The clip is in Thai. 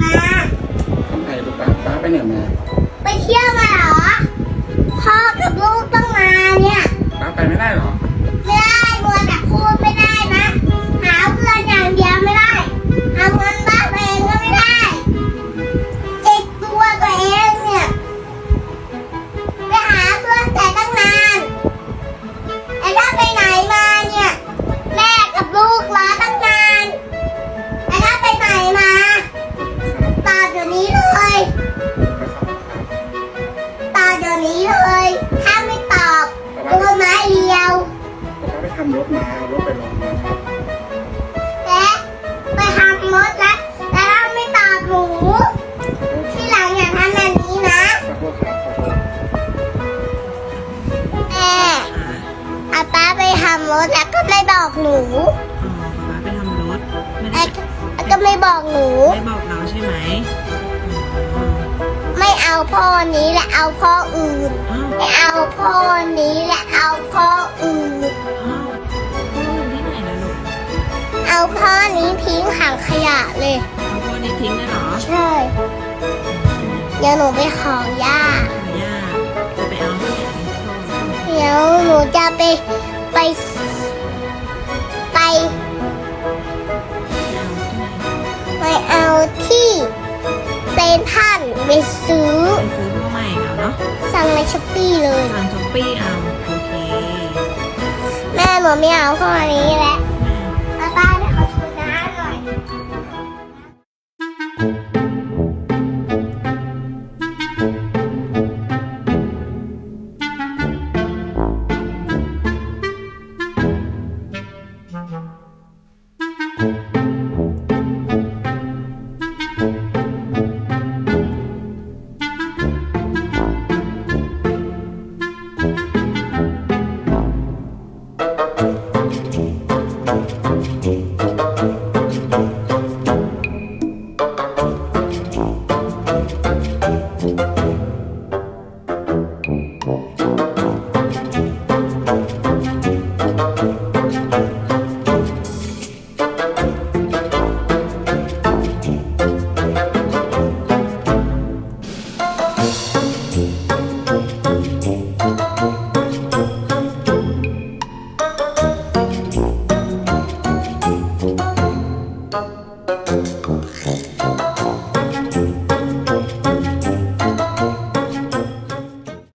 ค่ะ ไปลูกป้าป้าไปไหนมา ไปเที่ยวมาเหรอ นี้เลย ถ้าไม่ตอบโดนไม้เดียวป๊าไปทำรถมาเอารถไปลงมาครับและไปทำมดแล้วแล้วถ้าไม่ตอบหนูที่หลังอย่าทำแบบนี้นะขอโทษครับขอโทษแม่อาป้าไปทำรถแล้วก็ไม่บอกหนูอ๋อป๊าไปทำรถไม่ไอ้ได้แล้วก็ไม่บอกหนู ไม่บอกเราใช่ไหมอ๋อไม่เอา พ่อนี้และเอาพ่ออื่นอ้าวไม่เอาพ่อนี้และเอาพ่ออื่น อ้าวพ่ออยู่ที่ไหนนะลูกเอาพ่อนี้ทิ้งถังขยะเลย เอาพ่อนี่ทิ้งได้เหรอใช่ เดี๋ยวหนูไปขอย่า ย่าจะไปเอาที่ไหนพ่อเดี๋ยวหนูจะไปไป ไปไปเอาที่ไหนไปเอาที่เซนทรันไปซื้อไปซื้อพ่อใหม่ เอาเนาะสั่งในช้อปปี้เลย สั่งช้อปปี้เอาโอเค แม่หนูไม่เอาพ่อนี้แล้วแม่ป้าป้าไป